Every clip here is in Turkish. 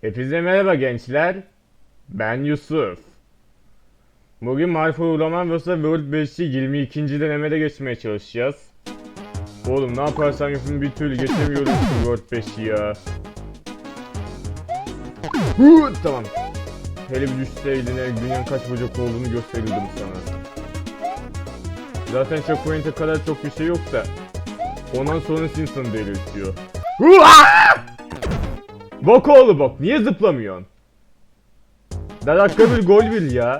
Hepinize merhaba gençler. Ben Yusuf. Bugün Marfa Uğraman vs World 5'i 22. denemede geçmeye çalışacağız. Oğlum ne yaparsam yapayım bir türlü geçemiyorum World 5'i ya. Hı, tamam. Hele bir düşse eline dünyanın kaç bacak olduğunu gösterirdim sana. Zaten checkpoint'e kadar çok bir şey yok da. Ondan sonra insanı delirtiyor. Bok oğlu bok. Niye zıplamıyorsun? Da dakika bir gol bir ya.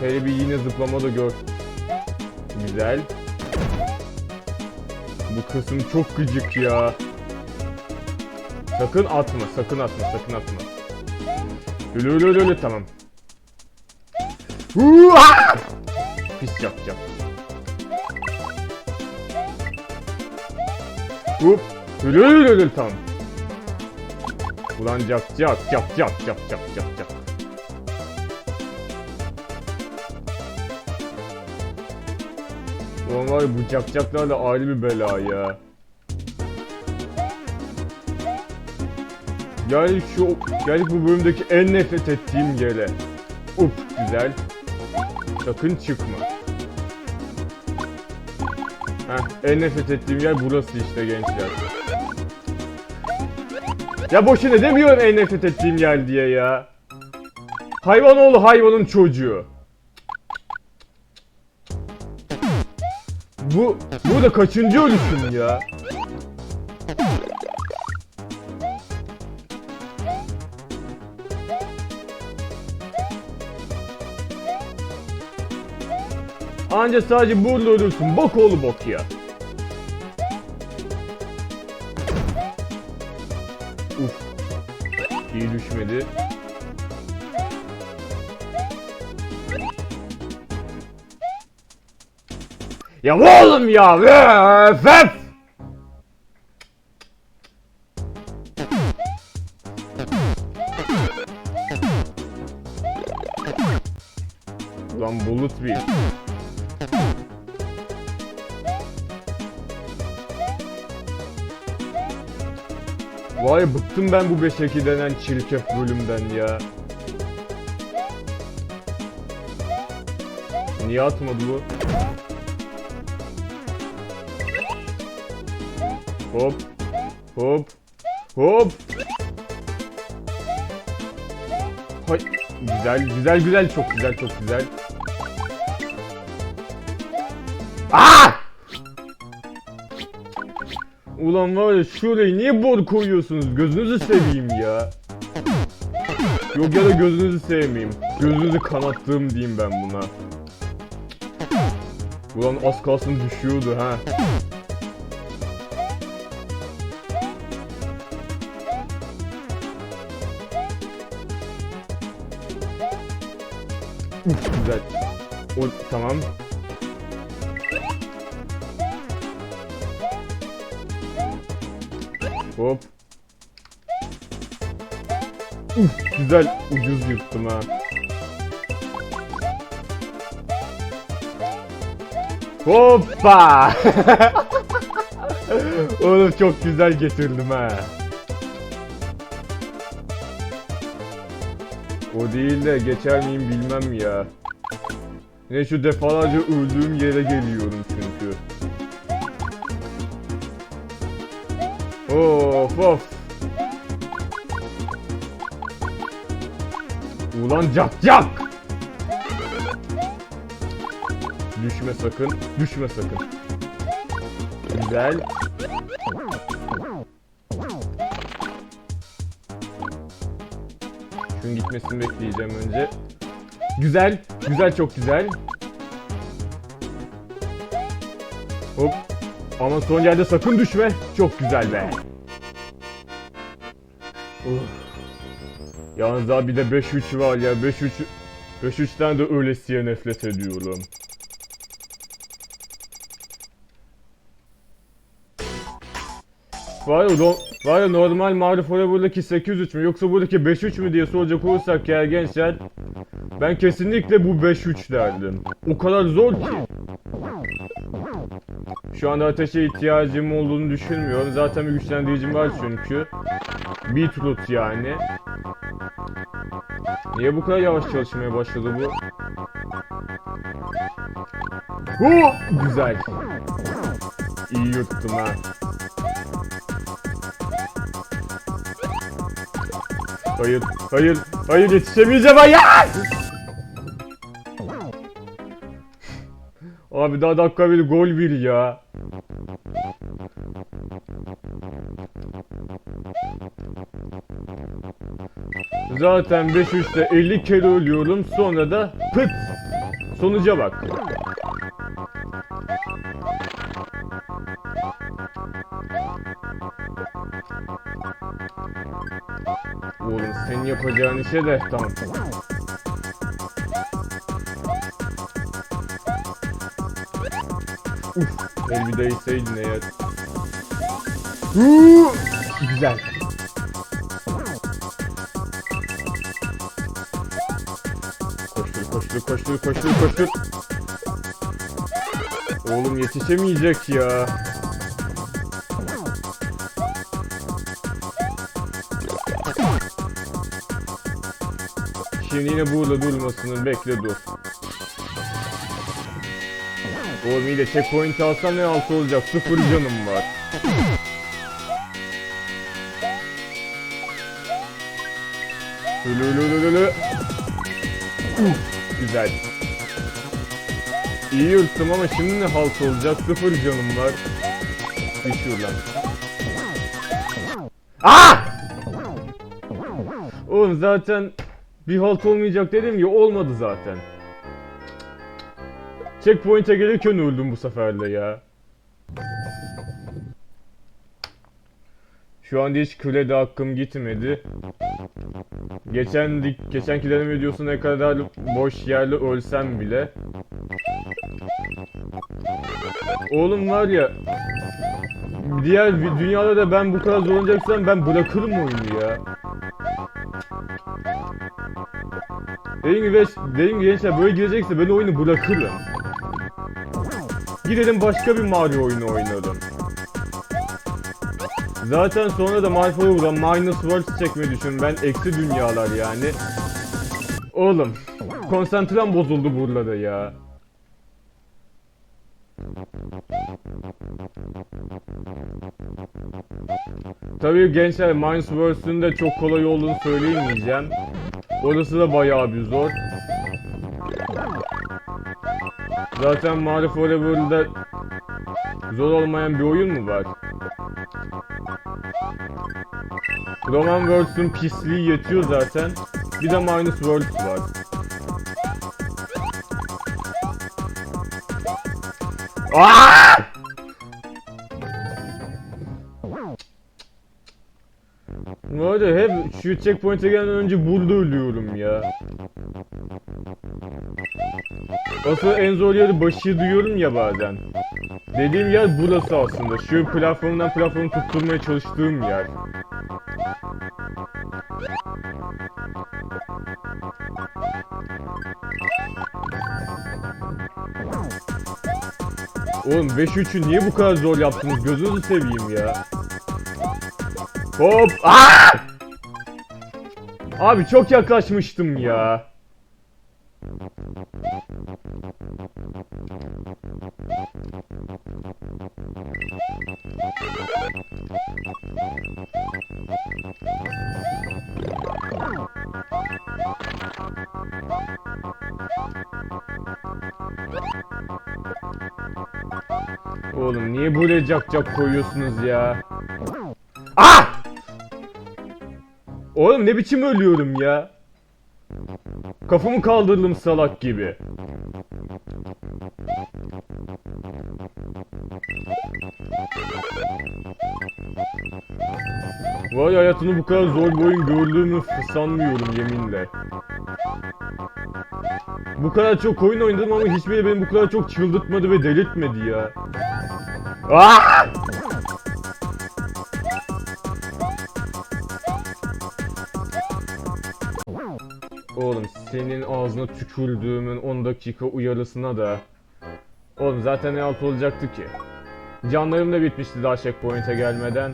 Hele bir yine zıplama da gör. Güzel. Bu kısım çok gıcık ya. Sakın atma, sakın atma, sakın atma. Öyle öyle öyle öyle tamam. Hua! Pis yapacağım. Hop. Öyle öyle öyle tamam. Ulan cak cak cak cak cak cak cak cak. Ulan var ya bu cakcaklar da ayrı bir bela ya. Yani şu geldik bu bölümdeki en nefret ettiğim yere. Uf güzel. Sakın çıkma. Heh, en nefret ettiğim yer burası işte gençler. Ya boşuna demiyorum en nefret ettiğim yer diye ya. Hayvan oğlu hayvanın çocuğu. Bu, bu da kaçıncı ölüşüm ya? Anca sadece burada ölürsün. Bok oğlu bok ya. Uf. İyi düşmedi. Ya oğlum ya. Öf. Bıktım ben bu 5 denen çirkef bölümden ya. Niye atmadı bu? Hop. Hop. Hop. Hay. Güzel, güzel, güzel, çok güzel, çok güzel. Aa! Ulan var ya şurayı niye bor koyuyorsunuz? Gözünüzü seveyim ya. Yok ya da gözünüzü sevmeyeyim. Gözünüzü kanattığım diyeyim ben buna. Ulan az kalsın düşüyordu ha. Uf, güzel. O tamam. Hop. Uf, güzel ucuz yuttum ha. Hoppa! Oğlum çok güzel getirdim ha. O değil de geçer miyim bilmem ya. Ne şu defalarca öldüğüm yere geliyorum çünkü. Of of. Ulan cak cak. Düşme sakın, düşme sakın. Güzel. Şunun gitmesini bekleyeceğim önce. Güzel, güzel çok güzel. Hop. Ama son yerde sakın düşme. Çok güzel be. Uf. Yalnız bir de 5-3 var ya. 5-3 5-3'ten de öylesiye nefret ediyorum. Var ya, do- var ya normal Mario Forever'daki 8-3 mü yoksa buradaki 5-3 mü diye soracak olursak ya gençler ben kesinlikle bu 5-3 derdim. O kadar zor ki. Şu anda ateşe ihtiyacım olduğunu düşünmüyorum. Zaten bir güçlendiricim var çünkü. Beetroot yani. Niye bu kadar yavaş çalışmaya başladı bu? Hu! Güzel. İyi yuttum ha. Hayır, hayır, hayır yetişemeyeceğim hayır! Abi daha dakika bir gol bir ya. Zaten 5-3'te 50 kere ölüyorum sonra da pıt! Sonuca bak. Yapacağın işe de tamam. Uf, el bir değseydin eğer. Huu! Güzel. Koştur, koştur, koştur, koştur, koştur. Oğlum yetişemeyecek ya. Şimdi yine burada durmasını bekle dur. Oğlum iyi de checkpoint alsam ne altı olacak? Sıfır canım var. Lülülülülülü. Uf, Güzel. İyi yırttım ama şimdi ne halt olacak? Sıfır canım var. Düşür lan. Ah! Oğlum zaten bir halt olmayacak dedim ya olmadı zaten. Checkpoint'e gelirken öldüm bu sefer de ya. Şu an hiç kulede hakkım gitmedi. Geçen geçenki deneme videosu ne kadar boş yerle ölsem bile. Oğlum var ya diğer dünyada da ben bu kadar zorlanacaksam ben bırakırım oyunu ya. Dediğim gibi, dediğim gibi gençler böyle girecekse ben oyunu bırakırım. Gidelim başka bir Mario oyunu oynarım. Zaten sonra da Forever'dan Minus Worlds çekmeyi düşün. Ben eksi dünyalar yani. Oğlum, konsantrem bozuldu burada ya. Tabii gençler Minus Worlds'ün de çok kolay olduğunu söyleyemeyeceğim. Orası da bayağı bir zor. Zaten Mario Forever'da zor olmayan bir oyun mu var? Roman Worlds'ün pisliği yetiyor zaten. Bir de Minus Worlds var. Aaaa! Bu hep şu checkpoint'e gelmeden önce burada ölüyorum ya. Asıl en zor yeri başı duyuyorum ya bazen. Dediğim yer burası aslında. Şu platformdan platformu tutturmaya çalıştığım yer. Oğlum 5-3'ü niye bu kadar zor yaptınız? Gözünüzü seveyim ya. Hop! Aa! Abi çok yaklaşmıştım ya. Oğlum niye böyle cak cak koyuyorsunuz ya? Ah! Oğlum ne biçim ölüyorum ya? Kafamı kaldırdım salak gibi. Vay hayatını bu kadar zor bir oyun gördüğümü sanmıyorum yeminle. Bu kadar çok oyun oynadım ama hiçbiri beni bu kadar çok çıldırtmadı ve delirtmedi ya. Aa! Oğlum senin ağzına tükürdüğümün 10 dakika uyarısına da Oğlum zaten ne alt olacaktı ki Canlarım da bitmişti daha checkpoint'e gelmeden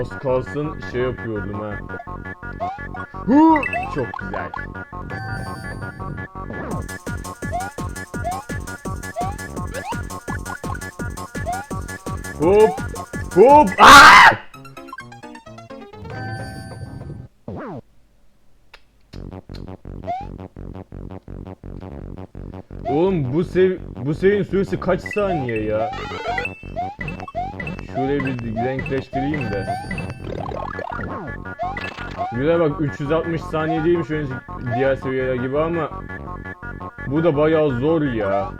Az kalsın şey yapıyordum ha. Hı! Çok güzel. Hop! Hop! Aa! Oğlum bu sev bu seviyenin süresi kaç saniye ya? Şurayı bir renkleştireyim de. Güzel bak 360 saniye değilmiş önce diğer seviyeler gibi ama bu da bayağı zor ya.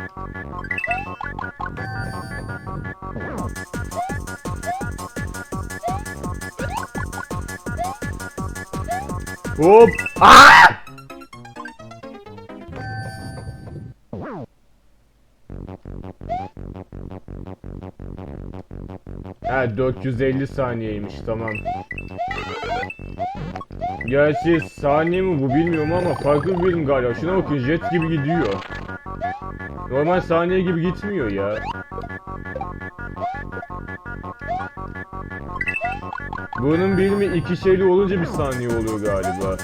Hop! Aa! Ha 450 saniyeymiş tamam. Gerçi saniye mi bu bilmiyorum ama farklı bir birim galiba. Şuna bakın jet gibi gidiyor. Normal saniye gibi gitmiyor ya. Bunun birimi iki şeyli olunca bir saniye oluyor galiba.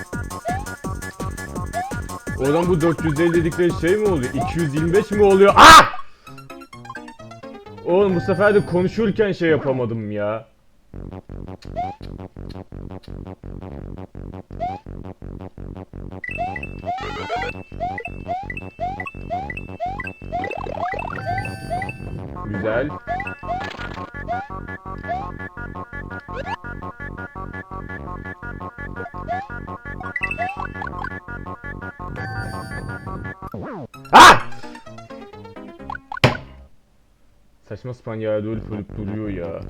Oradan bu 450 dedikleri şey mi oluyor? 225 mi oluyor? Ah! Oğlum bu sefer de konuşurken şey yapamadım ya. Saçma sapan yerde ölüp ölüp duruyor ya.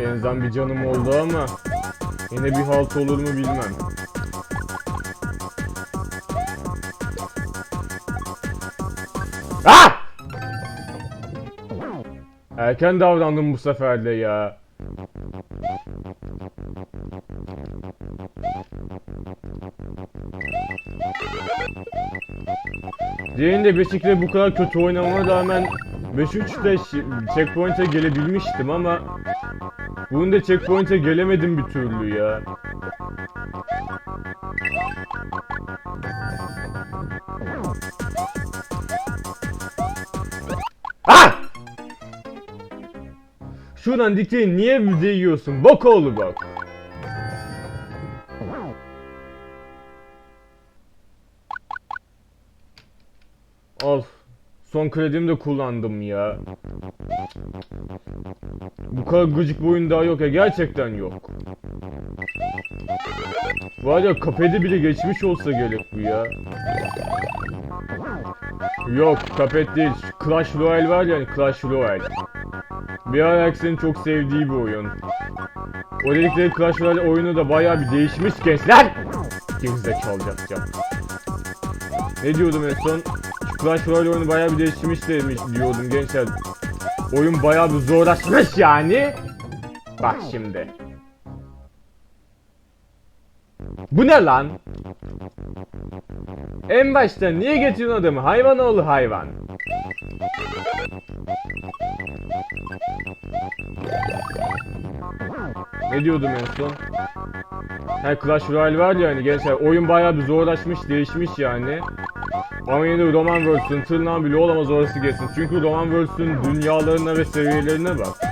En azından bir canım oldu ama yine bir halt olur mu bilmem. Erken davrandım bu sefer de ya. Diğerinde Beşik'le bu kadar kötü oynamama rağmen 5-3'te şi- checkpoint'e gelebilmiştim ama Bunda checkpoint'e gelemedim bir türlü ya. Şuradan dikeyi niye bir değiyorsun? Bok oğlu bak. Son kredimi de kullandım ya. Bu kadar gıcık bir oyun daha yok ya. Gerçekten yok. Var ya kafede bile geçmiş olsa gerek bu ya. Yok kapet değil. Clash Royale var yani Clash Royale. Bir ara çok sevdiği bir oyun. O dedikleri Clash Royale oyunu da bayağı bir değişmiş gençler. Gerizekalı yapacağım. Ne diyordum en son? Clash Royale oyunu bayağı bir değişmiş demiş diyordum gençler. Oyun bayağı bir zorlaşmış yani. Bak şimdi. Bu ne lan? En başta niye getiriyorsun adamı? Hayvan oğlu hayvan. Ne diyordum en son? Ha Clash Royale var ya hani gençler oyun bayağı bir zorlaşmış değişmiş yani. Ama yine de Roman Worlds'ün tırnağı bile olamaz orası geçsin. Çünkü Roman Worlds'ün dünyalarına ve seviyelerine bak.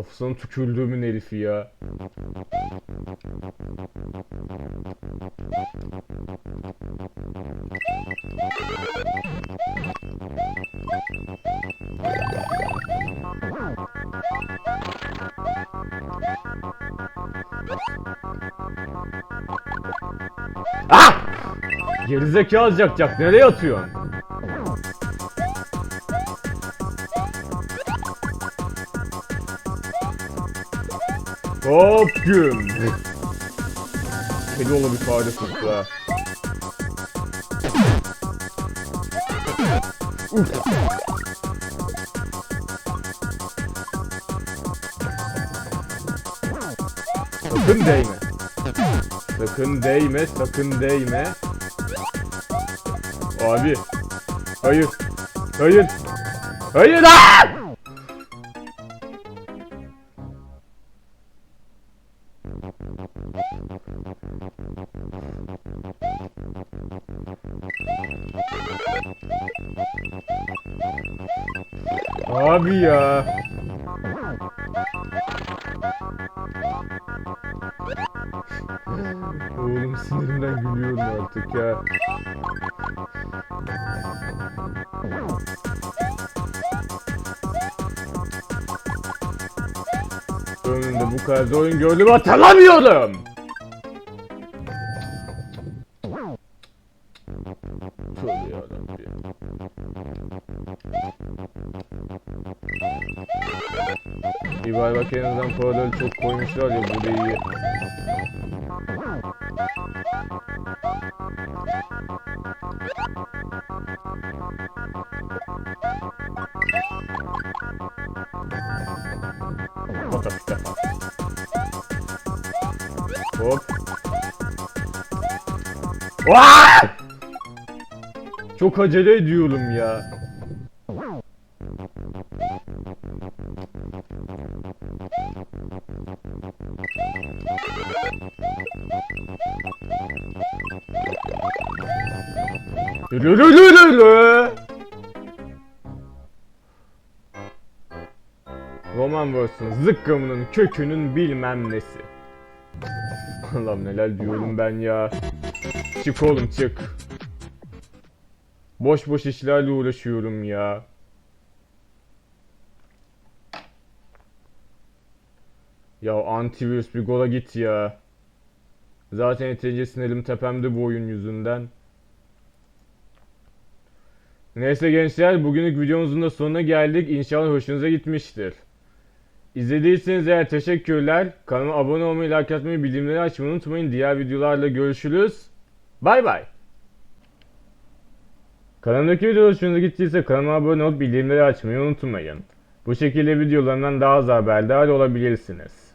Kafası Sana tükürdüğümün herifi ya. Ah! Gerizekalı Jack Jack nereye atıyorsun? Hop güm. Kedi ola bir fare tuttu ha. Uf. Sakın değme. Sakın değme, sakın değme. Abi. Hayır. Hayır. Hayır. Aa! Abi ya. Oğlum sinirimden gülüyorum artık ya. Önümde bu kadar oyun gördüm hatırlamıyorum. Tövbe yarabbim. Bir bay bak en azından paraları çok koymuşlar ya bu da iyi. Hop. Çok acele ediyorum ya. Roman Verse'ın zıkkımının kökünün bilmem nesi. Allah'ım neler diyorum ben ya. Çık oğlum çık. Boş boş işlerle uğraşıyorum ya. Ya antivirüs bir gola git ya. Zaten yeterince sinirim tepemde bu oyun yüzünden. Neyse gençler bugünlük videomuzun da sonuna geldik. İnşallah hoşunuza gitmiştir. İzlediyseniz eğer teşekkürler. Kanalıma abone olmayı, like atmayı, bildirimleri açmayı unutmayın. Diğer videolarla görüşürüz. Bay bay. Kanalımdaki videolar hoşunuza gittiyse kanalıma abone olup bildirimleri açmayı unutmayın. Bu şekilde videolarımdan daha az haberdar olabilirsiniz.